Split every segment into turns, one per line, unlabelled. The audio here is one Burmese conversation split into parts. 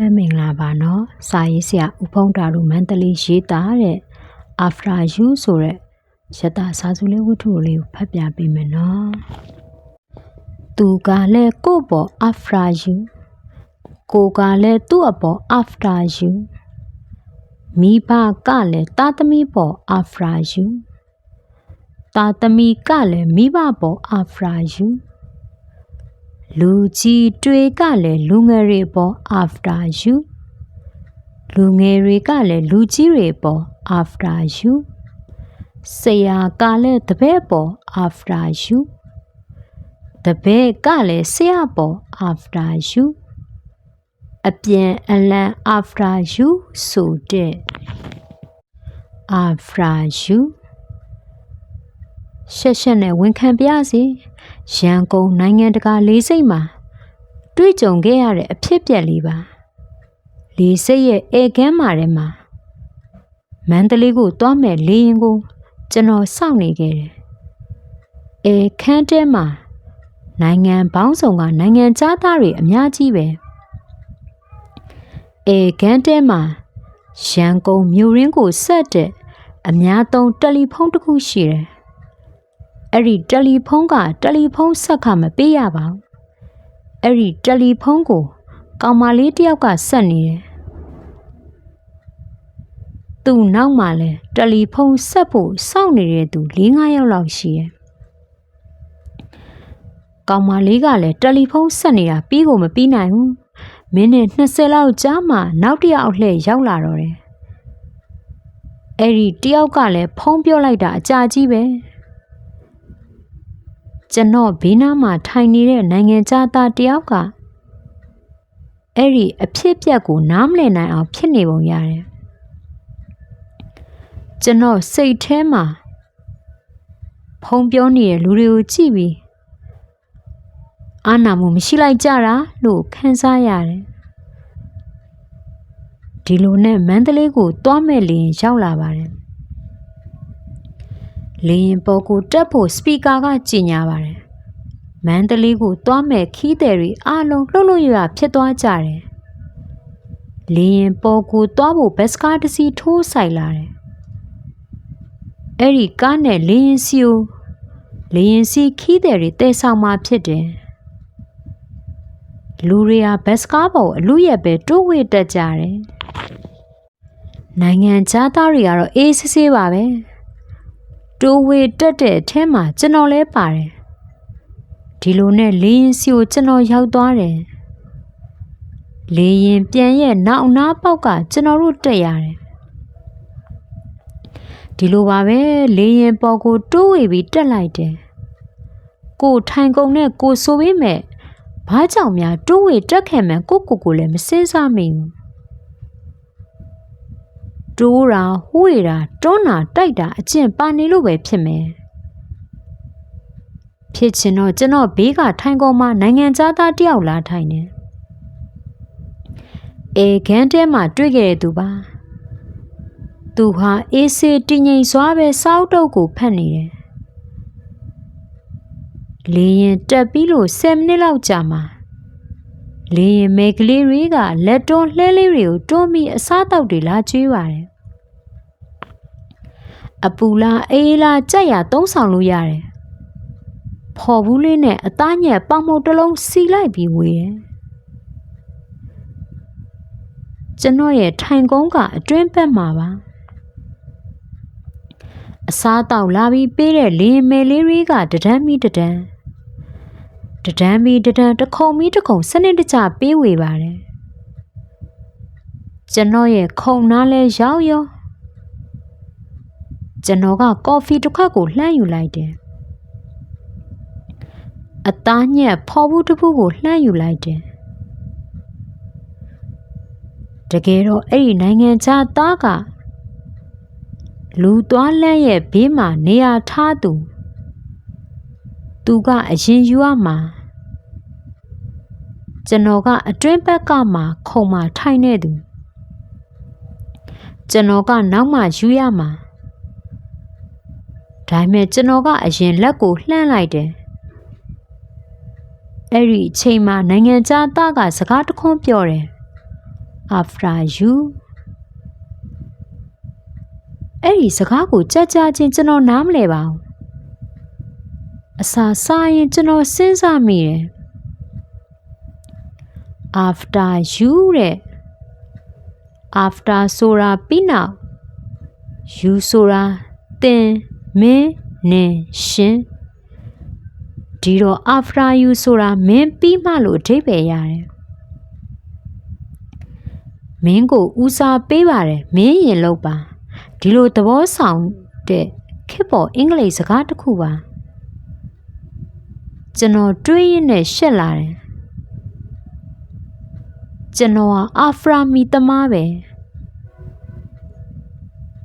မမင်္ဂလာပါနော်စာရေးဆရာဦးဖုံးတာတို့မန္တလေးရေးသားတဲ့ After You ဆိုတဲ့ရတစာစုလေးဝတ္ထုလေးကိုဖတ်ပြပေးမယ်နော်သူကလည်းကို့ပေါ် After You ကိုကလည်းသူ့အပေါ် After You မိဘကလည်းတာသမီပေါ် After You တာသမီကလည်းမိဘပေါ် After You လူကြီးတွေကလည်းလူငယ်တွေပေါ် after you လူငယ်တွေကလည်းလူကြီးတွေပေါ် after you ဆရာကလည်းတပည့်ပေါ် after you တပည့်ကလည်းဆရာပေါ် after you အပြန်အလှန် after you ဆိုတဲ့ after you ရှက်ရှက်နဲ့ဝန်ခံပြစီ ရန်ကုန်နိုင်ငံတကာလေးစိတ်မှာတွေ့ကြုံခဲ့ရတဲ့အဖြစ်ပြက်လေးပါလေးစိတ်ရဲ့ဧကန်းမာထဲမှာမန္တလေးကိုတွားမဲ့လေရင်ကိုကျွန်တော်စောင့်နေခဲ့တယ်ဧခန်းတဲမှာနိုင်ငံပေါင်းစုံကနိုင်ငံသားတွေအများကြီးပဲဧကန်းတဲမှာရန်ကုန်မြို့ရင်းကိုဆက်တဲ့အများသုံးတယ်လီဖုန်းတစ်ခုရှိတယ် အဲ့ဒီတယ်လီဖုန်းကတယ်လီဖုန်းဆက်ခမပေးရပါဘူးအဲ့ဒီတယ်လီဖုန်းကိုကောင်မလေးတယောက်ကဆက်နေတယ်သူ့နောက်မှာလဲတယ်လီဖုန်းဆက်ဖို့စောင့်နေတဲ့သူ၄-၅ယောက်လောက်ရှိတယ်ကောင်မလေးကလည်းတယ်လီဖုန်းဆက်နေတာပြီးကိုမပြီးနိုင်ဘူးမင်းနဲ့20လောက်ကြာမှနောက်တစ်ယောက်လှည့်ရောက်လာတော့တယ်အဲ့ဒီတယောက်ကလည်းဖုန်းပြောလိုက်တာအကြာကြီးပဲ ကျွန်တော်ဘေးနားမှာထိုင်နေတဲ့နိုင်ငံသားတယောက်ကအဲ့ဒီအဖြစ်ပြက်ကိုနားမလည်နိုင်အောင်ဖြစ်နေပုံရတယ်ကျွန်တော်စိတ်ထဲမှာဖုံပြောနေတဲ့လူတွေကိုကြည့်ပြီးအာနာမှုမရှိလိုက်ကြတာလို့ခံစားရတယ်ဒီလိုနဲ့မန္တလေးကိုတွားမဲ့လင်းရောက်လာပါတယ် လင်းပေါ်ကိုတက်ဖို့စပီကာကကြီးညာပါတယ်မန္တလေးကိုတွားမဲ့ခီးသည်တွေအားလုံးလှုပ်လှုပ်ရရဖြစ်သွားကြတယ်လင်းပေါ်ကိုတွားဖို့ဘက်စကားတစ်စီးထိုးဆိုင်လာတယ်အဲ့ဒီကားနဲ့လင်းစီကိုလင်းစီခီးသည်တွေတဲဆောင်มาဖြစ်တယ်လူတွေဟာဘက်စကားပေါ်အလူရက်ပဲတိုးဝေတက်ကြတယ်နိုင်ငံခြားသားတွေကတော့အေးဆေးဆေးပါပဲ တိုးဝေတက်တဲ့အထဲမှာကျွန်တော်လဲပါတယ်ဒီလိုနဲ့လေရင်စီကိုကျွန်တော်ရောက်သွားတယ်လေရင်ပြန်ရဲ့နောက်နားပေါက်ကကျွန်တော်တို့တက်ရတယ်ဒီလိုပါပဲလေရင်ပေါ်ကိုတိုးဝေပြီးတက်လိုက်တယ်ကိုထိုင်ကုန်နဲ့ကိုဆိုပေးမဲ့ဘာကြောင့်များတိုးဝေတက်ခဲ့မှန်ကိုကိုကိုလည်းမစင်းစားမိဘူး တိုးတာဟွေတာတွန်းတာတိုက်တာအကျင့်ပါနေလို့ပဲဖြစ်မယ်ဖြစ်ချင်တော့ကျွန်တော်ဘေးကထိုင်ကုန်မှာနိုင်ငံသားတယောက်လာထိုင်နေအေခန်းထဲမှာတွေ့ခဲ့တဲ့သူပါသူဟာအေးစေးတည်ငြိမ်စွာပဲစောက်တုပ်ကိုဖတ်နေတယ်လေရင်တက်ပြီးလို့10မိနစ်လောက်ကြာမှာ လေရင်မဲကလေးတွေကလက်တွန်းလှဲလေးတွေကိုတွန်းပြီးအစားတောက်တွေလာကျွေးပါတယ်အပူလားအေးလားကြက်ရသုံးဆောင်လို့ရတယ်ဖော်ဘူးလေးနဲ့အသားညက်ပေါင်မုတ်တစ်လုံးစီလိုက်ပြီးဝေးတယ်ကျွန်တော်ရဲ့ထိုင်ကုန်းကအတွင်းဘက်မှာပါအစားတောက်လာပြီးပေးတဲ့လင်းမယ်လေးတွေကတဒန်းမီတဒန်း တဒန်းမီတဒန်းတခုံမီတခုံစနစ်တကျပေးဝေပါတယ်ကျွန်တော်ရဲ့ခုံနားလဲရောက်ရောကျွန်တော်ကကော်ဖီတစ်ခွက်ကိုလှမ်းယူလိုက်တယ်အသားညက်ဖော်ဘူးတစ်ခုကိုလှမ်းယူလိုက်တယ်တကယ်တော့အဲ့ဒီနိုင်ငံခြားသားကလူသွားလန့်ရဲ့ဘေးမှာနေရာထားသူသူကအရင်ယူရမှာ ကျွန်တော်ကအတွင်းဘက်ကမှခုံမှထိုင်နေသူကျွန်တော်ကနောက်မှယူရမှာဒါပေမဲ့ကျွန်တော်ကအရင်လက်ကိုလှမ်းလိုက်တယ်အဲ့ဒီအချိန်မှာနိုင်ငံခြားသားကစကားတခွန်းပြောတယ် after you အဲ့ဒီစကားကိုကြကြချင်းကျွန်တော်နားမလဲပါဘူးအစာစားရင်ကျွန်တော်စဉ်းစားမိတယ် after you တဲ့ after ဆိုတာပြီးနောက် you ဆိုတာသင်မင်းနင်ရှင်ဒီတော့ after you ဆိုတာမင်းပြီးမှလို့အဓိပ္ပာယ်ရတယ်မင်းကိုဦးစားပေးပါတယ်မင်းရင်လောက်ပါဒီလိုသဘောဆောင်တဲ့ခေတ်ပေါ်အင်္ဂလိပ်စကားတစ်ခုပါကျွန်တော်တွေးရင်းနဲ့ရှက်လာတယ် ကျွန်တော်ဟာအာဖရာမီသမားပဲ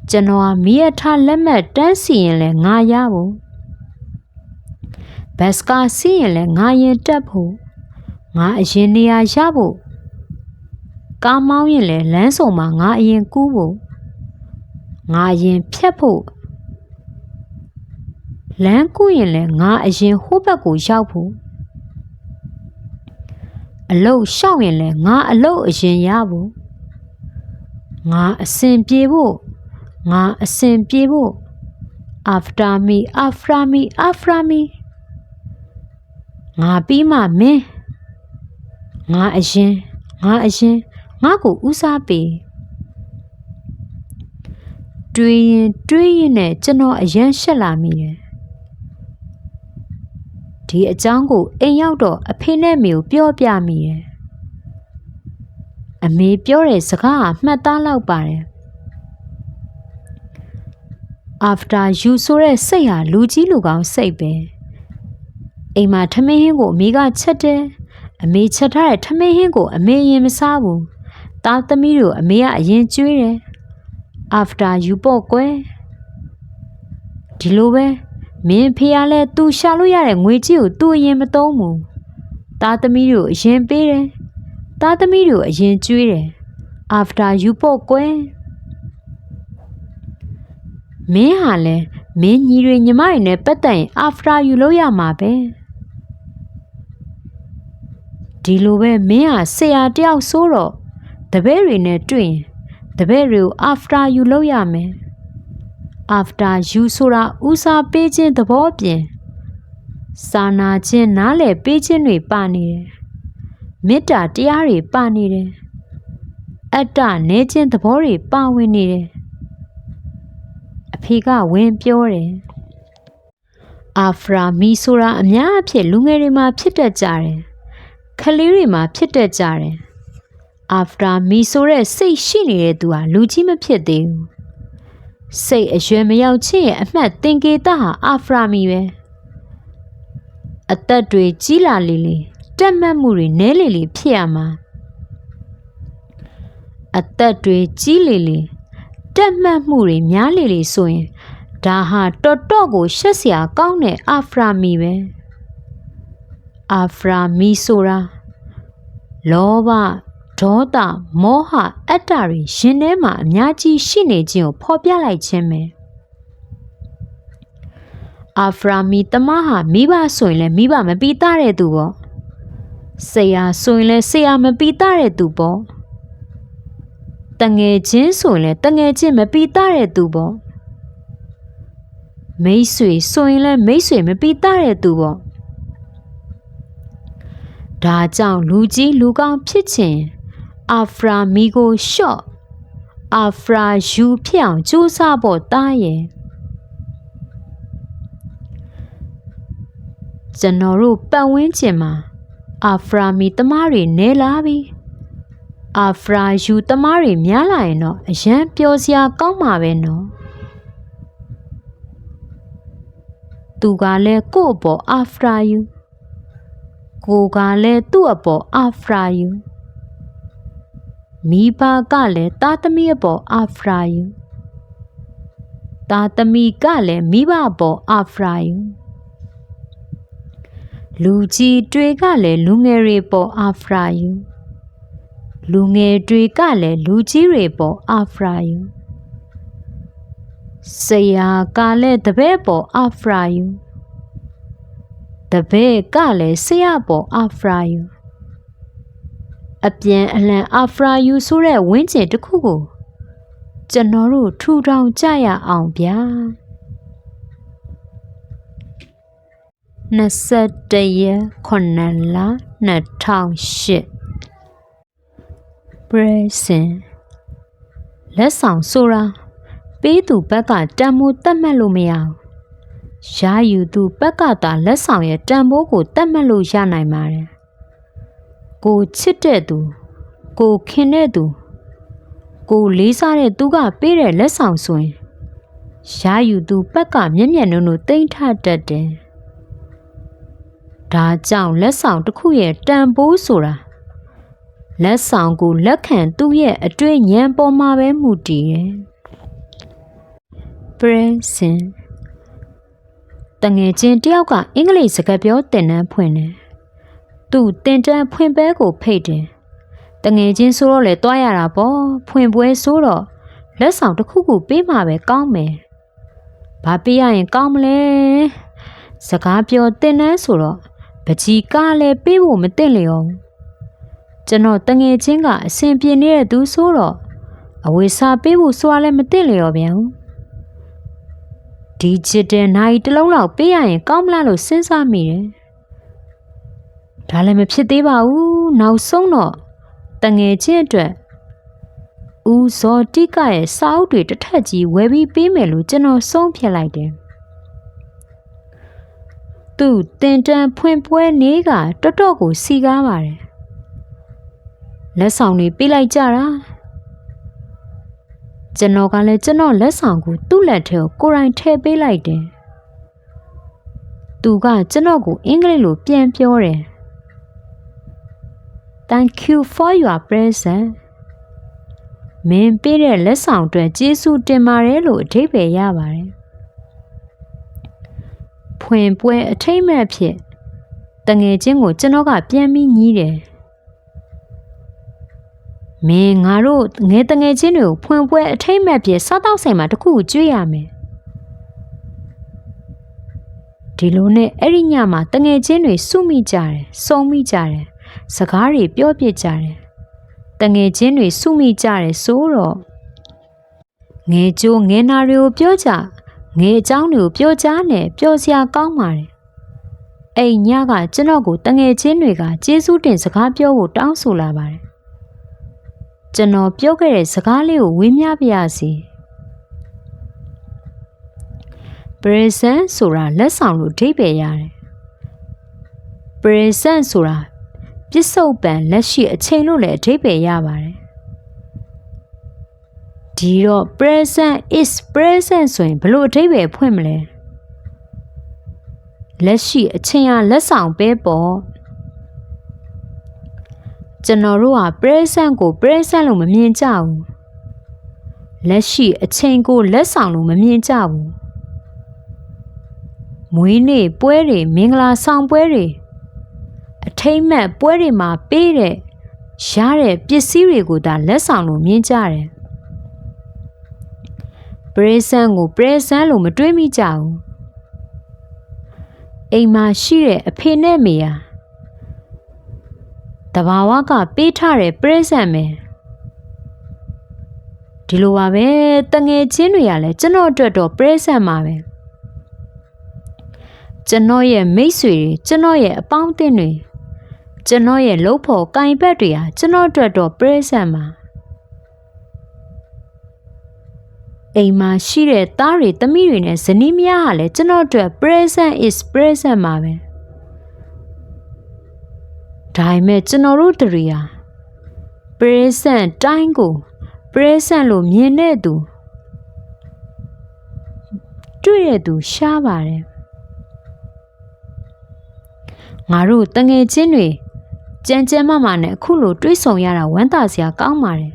ကျွန်တော်ဟာမိရထားလက်မှတ်တန်းစီရင်လဲငါရဖို့ဘတ်စကာစီးရင်လဲငါရင်တက်ဖို့ငါအရင်နေရာရဖို့ကားမောင်းရင်လဲလမ်းစုံမှာငါအရင်ကူးဖို့ငါအရင်ဖြတ်ဖို့လမ်းကူးရင်လဲငါအရင်ဟိုးဘက်ကိုရောက်ဖို့ အလုတ်ရှောက်ရင်လဲငါအလုတ်အရင်ရဖို့ငါအစဉ်ပြေဖို့ငါအစဉ်ပြေဖို့ after me after me after me ငါပြီးမှမင်းငါအရင်ငါအရင်ငါကိုဦးစားပေးတွေးရင်တွေးရင်နဲ့ကျွန်တော်အရန်ရှက်လာမိတယ် ဒီအကြောင်းကိုအိမ်ရောက်တော့အဖေနဲ့မေကိုပြောပြမိတယ်အမေပြောတဲ့စကားကမှတ်သားလောက်ပါတယ် after you ဆိုတဲ့စိတ်ဟာလူကြီးလူကောင်းစိတ်ပဲအိမ်မှာထမင်းဟင်းကိုအမေကချက်တယ်အမေချက်ထားတဲ့ထမင်းဟင်းကိုအမေရင်မစားဘူးသားသမီးတို့အမေကအရင်ကျွေးတယ် after you ပေါ့ကွယ်ဒီလိုပဲ မင်းဖေကလည်းသူရှာလို့ရတဲ့ငွေကြီးကိုသူ့အရင်မသုံးဘူးသားသမီးတို့အရင်ပေးတယ်သားသမီးတို့အရင်ကျွေးတယ် after you ပေါ့ကွယ်မင်းဟာလဲမင်းညီတွေညီမတွေနဲ့ပတ်သက်ရင် after you လို့ရမှာပဲဒီလိုပဲမင်းဟာဆရာတယောက်ဆိုတော့တပည့်တွေနဲ့တွေ့ရင်တပည့်တွေကို after you လို့ရမယ် after you ဆိုတာဦးစားပေးခြင်းသဘောပြင်စာနာခြင်းနားလည်ပေးခြင်းတွေပါနေတယ်မေတ္တာတရားတွေပါနေတယ်အတ္တနေခြင်းသဘောတွေပါဝင်နေတယ်အဖေကဝင်ပြောတယ်အာဖရာမီဆိုတာအများအဖြစ်လူငယ်တွေမှာဖြစ်တတ်ကြတယ်ခလေးတွေမှာဖြစ်တတ်ကြတယ်အာဖရာမီဆိုတဲ့စိတ်ရှိနေတဲ့သူဟာလူကြီးမဖြစ်သေးဘူး စိတ်အရွယ်မရောက်ချင်းရဲ့အမှတ်သင်္ကေတဟာအာဖရာမီပဲအသက်တွေကြီးလာလေလေတက်မှတ်မှုတွေနဲလေလေဖြစ်ရမှာအသက်တွေကြီးလေလေတက်မှတ်မှုတွေများလေလေဆိုရင်ဒါဟာတော်တော်ကိုရှက်စရာကောင်းတဲ့အာဖရာမီပဲအာဖရာမီဆိုတာလောဘ ဒေါသမောဟအတ္တတွေရှင်ထဲမှာအများကြီးရှိနေခြင်းကိုဖော်ပြလိုက်ခြင်းပဲအာဖရာမီတမဟာမိဘဆိုရင်လည်းမိဘမပီတာတဲ့သူပေါ့ဆရာဆိုရင်လည်းဆရာမပီတာတဲ့သူပေါ့တငယ်ချင်းဆိုရင်လည်းတငယ်ချင်းမပီတာတဲ့သူပေါ့မိတ်ဆွေဆိုရင်လည်းမိတ်ဆွေမပီတာတဲ့သူပေါ့ဒါကြောင့်လူကြီးလူကောင်းဖြစ်ခြင်း အာဖရာမီကိုရှော့အာဖရာယူဖြစ်အောင်ကြိုးစားဖို့တားရဲ့ကျွန်တော်တို့ပတ်ဝန်းကျင်မှာအာဖရာမီတမားတွေနဲလာပြီအာဖရာယူတမားတွေများလာရင်တော့အရန်ပျော်စရာကောင်းမှာပဲနော်သူကလည်းကို့အပေါ်အာဖရာယူကိုကလည်းသူ့အပေါ်အာဖရာယူ မိဘကလည်းသားသမီးအပေါ်အာဖရာယူသားသမီးကလည်းမိဘအပေါ်အာဖရာယူလူကြီးတွေကလည်းလူငယ်တွေပေါ်အာဖရာယူလူငယ်တွေကလည်းလူကြီးတွေပေါ်အာဖရာယူဆရာကလည်းတပည့်ပေါ်အာဖရာယူတပည့်ကလည်းဆရာပေါ်အာဖရာယူ အပြန်အလှန်အာဖရာယူဆိုတဲ့ဝင်းကျင်တစ်ခုကိုကျွန်တော်တို့ထူထောင်ကြရအောင်ဗျာ21ရက်9လ2008 present လက်ဆောင်ဆိုတာပေးသူဘက်ကတန်မိုးတတ်မှတ်လို့မရဘူးရှားယူသူဘက်ကသာလက်ဆောင်ရဲ့တန်ဖိုးကိုတတ်မှတ်လို့ရနိုင်ပါတယ် ကိုချစ်တဲ့သူ ကိုခင်တဲ့သူ ကိုလေးစားတဲ့သူကပေးတဲ့လက်ဆောင်ဆိုရင်ရှားယူသူဘက်ကမျက်မျက်နှုံနှုံတိမ့်ထတတ်တယ်ဒါကြောင့်လက်ဆောင်တစ်ခုရဲ့တန်ဖိုးဆိုတာလက်ဆောင်ကိုလက်ခံသူ့ရဲ့အတွေ့ဉာဏ်ပေါ်မှာပဲမူတည်တယ် present တငယ်ချင်းတယောက်ကအင်္ဂလိပ်စကားပြောသင်တန်းဖွင့်တယ်။ သူတင်တန်းဖွင့်ပွဲကိုဖိတ်တယ်။တငယ်ချင်းဆိုတော့လေတွားရတာပေါ့ဖွင့်ပွဲဆိုတော့လက်ဆောင်တစ်ခုခုပေးမှပဲကောင်းမယ်။ဘာပေးရရင်ကောင်းမလဲ။စကားပြောသင်တန်းဆိုတော့ပကြီးကားလည်းပေးဖို့မသင့်လျော်ဘူး။ကျွန်တော်တငယ်ချင်းကအဆင်ပြေနေတဲ့သူဆိုတော့အဝေစာပေးဖို့ဆိုတာလည်းမသင့်လျော်ပြန်ဘူး။ဒီချစ်တဲ့နိုင်တစ်လုံးလောက်ပေးရရင်ကောင်းမလားလို့စဉ်းစားမိတယ်။ ဒါလည်းမဖြစ်သေးပါဘူး။နောက်ဆုံးတော့တငယ်ချင်းအတွက်ဦးဇော်တိကရဲ့စာအုပ်တွေတစ်ထက်ကြီးဝယ်ပြီးပေးမယ်လို့ကျွန်တော်ဆုံးဖြတ်လိုက်တယ်။သူတင်တန်းဖွင့်ပွဲနေ့ကတော်တော်ကိုစီကားပါတယ်။လက်ဆောင်တွေပေးလိုက်ကြတာ။ကျွန်တော်ကလည်းကျွန်တော်လက်ဆောင်ကိုသူ့လက်ထဲကိုကိုယ်တိုင်ထည့်ပေးလိုက်တယ်။သူကကျွန်တော်ကိုအင်္ဂလိပ်လိုပြန်ပြောတယ်။ Thank you for your present မင်းပေးတဲ့လက်ဆောင်အတွက်ကျေးဇူးတင်ပါတယ်လို့အဓိပ္ပာယ်ရပါတယ်။ဖွင့်ပွဲအထိမ့်မဲ့ဖြစ်တငယ်ချင်းကိုကျွန်တော်ကပြန်ပြီးညီးတယ်။မင်းငါတို့ငယ်တငယ်ချင်းတွေကိုဖွင့်ပွဲအထိမ့်မဲ့ဖြစ်စားတော့ဆိုင်မှာတခုကိုကျွေးရမယ်။ဒီလိုနဲ့အဲ့ဒီညမှာတငယ်ချင်းတွေစုမိကြတယ်စုံမိကြတယ် စကားတွေပြောပြကြတယ်တငယ်ချင်းတွေစုမိကြတယ်ဆိုတော့ငယ်ကျိုးငယ်နာတွေကိုပြောကြငယ်အကြောင်းတွေကိုပြောကြနဲ့ပြောစရာကောင်းပါတယ်အိမ်ညကကျွန်တော်ကိုတငယ်ချင်းတွေကကျေးဇူးတင်စကားပြောဖို့တောင်းဆိုလာပါတယ်ကျွန်တော်ပြောခဲ့တဲ့စကားလေးကိုဝေမျှပြရစီ present ဆိုတာလက်ဆောင်လို့အဓိပ္ပာယ်ရတယ် present ဆိုတာ ပစ္စုပန်လက်ရှိအချိန်လို့လည်းအဓိပ္ပာယ်ရပါတယ်ဒီတော့ present is present ဆိုရင်ဘလို့အဓိပ္ပာယ်ဖွင့်မလဲလက်ရှိအချိန်ဟာလက်ဆောင်ပဲပေါ့ကျွန်တော်တို့ဟာ present ကို present လို့မမြင်ကြဘူးလက်ရှိအချိန်ကိုလက်ဆောင်လို့မမြင်ကြဘူးမွေးနေ့ပွဲတွေမင်္ဂလာဆောင်ပွဲတွေ အထိမ့်မဲ့ပွဲတွေမှာပေးတဲ့ရတဲ့ပစ္စည်းတွေကိုသာလက်ဆောင်လို့မြင်ကြတယ်။ present ကို present လို့မတွေးမိကြဘူး။အိမ်မှာရှိတဲ့အဖေနဲ့မေယာတဘာဝကပေးထားတဲ့ present ပဲဒီလိုပါပဲတငယ်ချင်းတွေကလည်းကျွန်တော်အတွက်တော့ present ပါပဲကျွန်တော်ရဲ့မိတ်ဆွေတွေကျွန်တော်ရဲ့အပေါင်းအသင်းတွေ ကျွန်တော်ရဲ့လုပ်ဖို့ကင်ဘက်တွေဟာကျွန်တော်အတွက်တော့ present ပါအိမ်မှာရှိတဲ့သားတွေသမီးတွေနဲ့ဇနီးမယားဟာလည်းကျွန်တော်အတွက် present is present ပါပဲဒါပေမဲ့ကျွန်တော်တို့တွေဟာ present တိုင်းကို present လို့မြင်တဲ့သူတွေ့တဲ့သူရှားပါတယ်ငါတို့တငယ်ချင်းတွေ ကြမ်းကြမ်းမမနဲ့အခုလိုတွေးဆုံရတာဝမ်းသာစရာကောင်းပါတယ်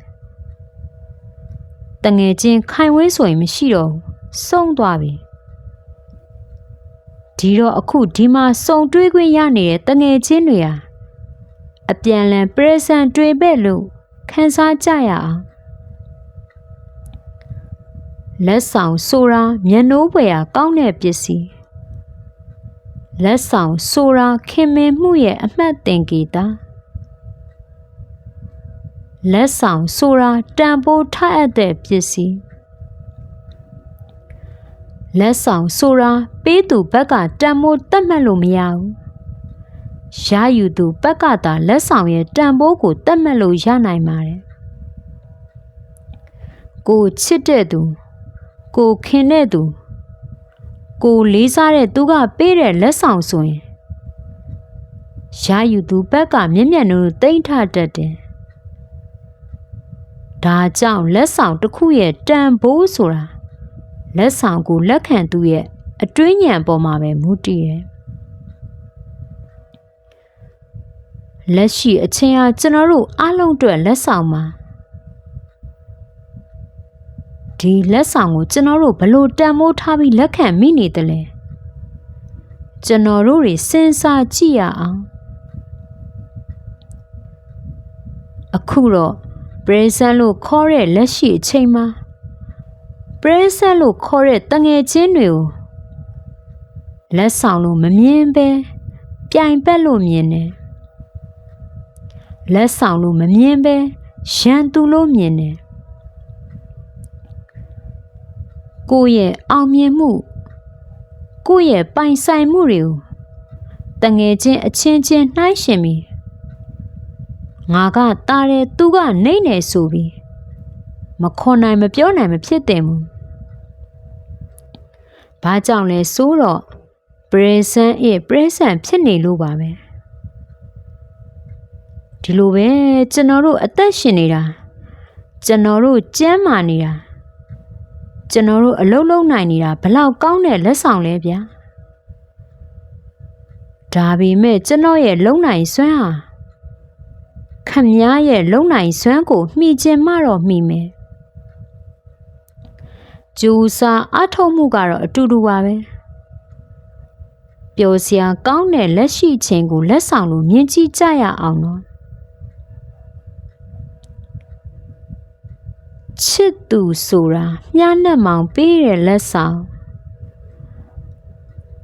တငယ်ချင်းခိုင်ဝင်းဆိုရင်မရှိတော့ဘူးစုံသွားပြီဒီတော့အခုဒီမှာစုံတွေးခွင့်ရနေတဲ့တငယ်ချင်းတွေဟာအပြန်လန်ပရဇန်တွေပဲ့လို့ခန်းစားကြရအောင်လက်ဆောင်ဆိုတာမျက်နှိုးပွေရာကောင်းတဲ့ပစ္စည်း လက်ဆောင်ဆိုတာခင်မင်မှုရဲ့အမှတ်သင်္ကေတလက်ဆောင်ဆိုတာတန်ဖိုးထအပ်တဲ့ပစ္စည်းလက်ဆောင်ဆိုတာပေးသူဘက်ကတန်ဖိုးတတ်မှတ်လို့မရဘူးရယူသူဘက်ကသာလက်ဆောင်ရဲ့တန်ဖိုးကိုတတ်မှတ်လို့ရနိုင်ပါတယ်ကိုချစ်တဲ့သူကိုခင်တဲ့သူ ကိုလေးစားတဲ့သူကပေးတဲ့လက်ဆောင်ဆိုရင်ရယူသူဘက်ကမျက်မျက်နှာတိမ့်ထတတ်တယ်ဒါကြောင့်လက်ဆောင်တစ်ခုရဲ့တန်ဖိုးဆိုတာလက်ဆောင်ကိုလက်ခံသူရဲ့အတွင်းဉာဏ်ပေါ်မှာပဲမူတည်တယ်လက်ရှိအချင်းဟာကျွန်တော်တို့အားလုံးအတွက်လက်ဆောင်ပါ ဒီလက်ဆောင်ကိုကျွန်တော်တို့ဘလို့တန်မိုးထားပြီးလက်ခံမိနေတယ်လဲကျွန်တော်တို့တွေစဉ်းစားကြည့်ရအောင်အခုတော့ present လို့ခေါ်တဲ့လက်ရှိအချိန်မှာ present လို့ခေါ်တဲ့တငယ်ချင်းတွေကိုလက်ဆောင်လို့မမြင်ပဲပြိုင်ပက်လို့မြင်တယ်လက်ဆောင်လို့မမြင်ပဲရန်သူလို့မြင်တယ် ကိုယ့်ရဲ့အောင်မြင်မှုကိုယ့်ရဲ့ပိုင်ဆိုင်မှုတွေကိုတငယ်ချင်းအချင်းချင်းနှိုင်းရှင်ပြီးငါကတားတယ်သူကနေနေဆိုပြီးမခွန်နိုင်မပြောနိုင်မဖြစ်တယ်မူဘာကြောင့်လဲဆိုတော့ present ရဲ့ present ဖြစ်နေလို့ပါပဲဒီလိုပဲကျွန်တော်တို့အသက်ရှင်နေတာကျွန်တော်တို့ကျန်းမာနေတာ ကျွန်တော်တို့အလုံးလုံးနိုင်နေတာဘလောက်ကောင်းတဲ့လက်ဆောင်လဲဗျာဒါပေမဲ့ကျွန်တော်ရဲ့လုံနိုင်စွမ်းဟာခမည်းရဲ့လုံနိုင်စွမ်းကိုမှီကျင်မှတော့မှီမယ်ကျူစာအထုံးမှုကတော့အတူတူပါပဲပျော်စရာကောင်းတဲ့လက်ရှိချင်းကိုလက်ဆောင်လို့မြင်ကြည့်ကြရအောင်နော် ချစ်သူဆိုတာမြားနှက်မောင်ပေးတဲ့လက်ဆောင်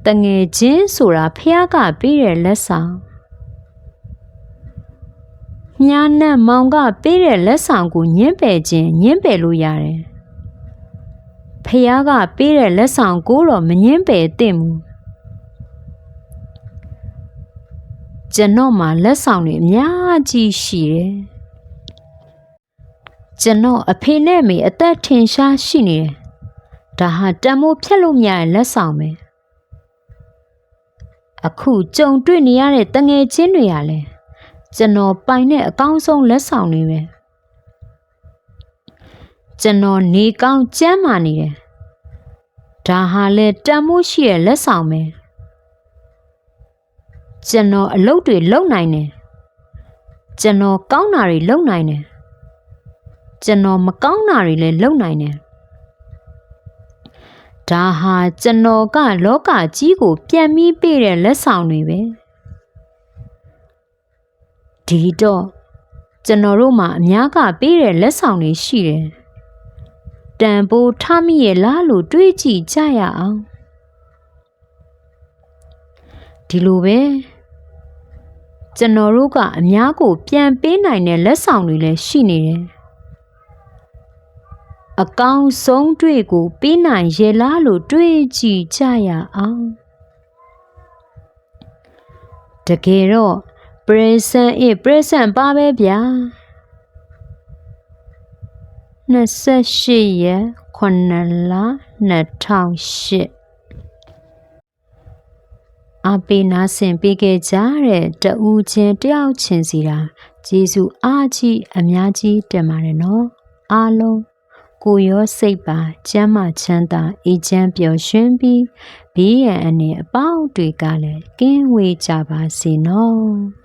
တငယ်ချင်းဆိုတာဖះကပေးတဲ့လက်ဆောင်မြားနှက်မောင်ကပေးတဲ့လက်ဆောင်ကိုညှင်းပယ်ခြင်းညှင်းပယ်လို့ရတယ်ဖះကပေးတဲ့လက်ဆောင်ကိုတော့မညှင်းပယ်သင့်ဘူးကျွန်တော်မှာလက်ဆောင်တွေအများကြီးရှိတယ် ကျွန်တော်အဖေနဲ့မေအသက်ထင်ရှားရှိနေတယ်။ဒါဟာတံမိုးဖြတ်လို့မရတဲ့လက်ဆောင်ပဲ။အခုကြုံတွေ့နေရတဲ့တငယ်ချင်းတွေရလဲကျွန်တော်ပိုင်တဲ့အကောင်းဆုံးလက်ဆောင်တွေပဲ။ကျွန်တော်နေကောင်းကျန်းမာနေတယ်။ဒါဟာလဲတံမိုးရှိတဲ့လက်ဆောင်ပဲ။ကျွန်တော်အလုပ်တွေလုပ်နိုင်တယ်။ကျွန်တော်ကောင်းတာတွေလုပ်နိုင်တယ် ကျွန်တော်မကောင်းတာတွေလည်းလုပ်နိုင်တယ်ဒါဟာကျွန်တော်ကလောကကြီးကို ပြန်ပြီးပေးတဲ့လက်ဆောင်တွေပဲဒီတော့ကျွန်တော်တို့မှာအများကပေးတဲ့လက်ဆောင်တွေရှိတယ်တန်ဖိုးထားမိရဲ့လားလို့တွေးကြည့်ကြရအောင်ဒီလိုပဲကျွန်တော်တို့ကအများကို ပြန်ပေးနိုင်တဲ့လက်ဆောင်တွေလည်းရှိနေတယ် အကောင်းဆုံးတွေ့ကိုပြီးနိုင်ရဲ့လားလို့တွေးကြည့်ကြရအောင်တကယ်တော့ present အ present ပါပဲဗျာ28ရက်9လ2008အပေနာဆင်ပေးခဲ့ကြတဲ့တဦးချင်းတယောက်ချင်းစီတာဂျေစုအားကြီးအများကြီးတင်ပါတယ်နော်အားလုံး ကိုရောစိတ်ပါကျမ်းမာချမ်းသာအေးချမ်းပျော်ရွှင်ပြီးဘေးရန်အနေအပေါင်းတွေကလည်းကင်းဝေးကြပါစေနော်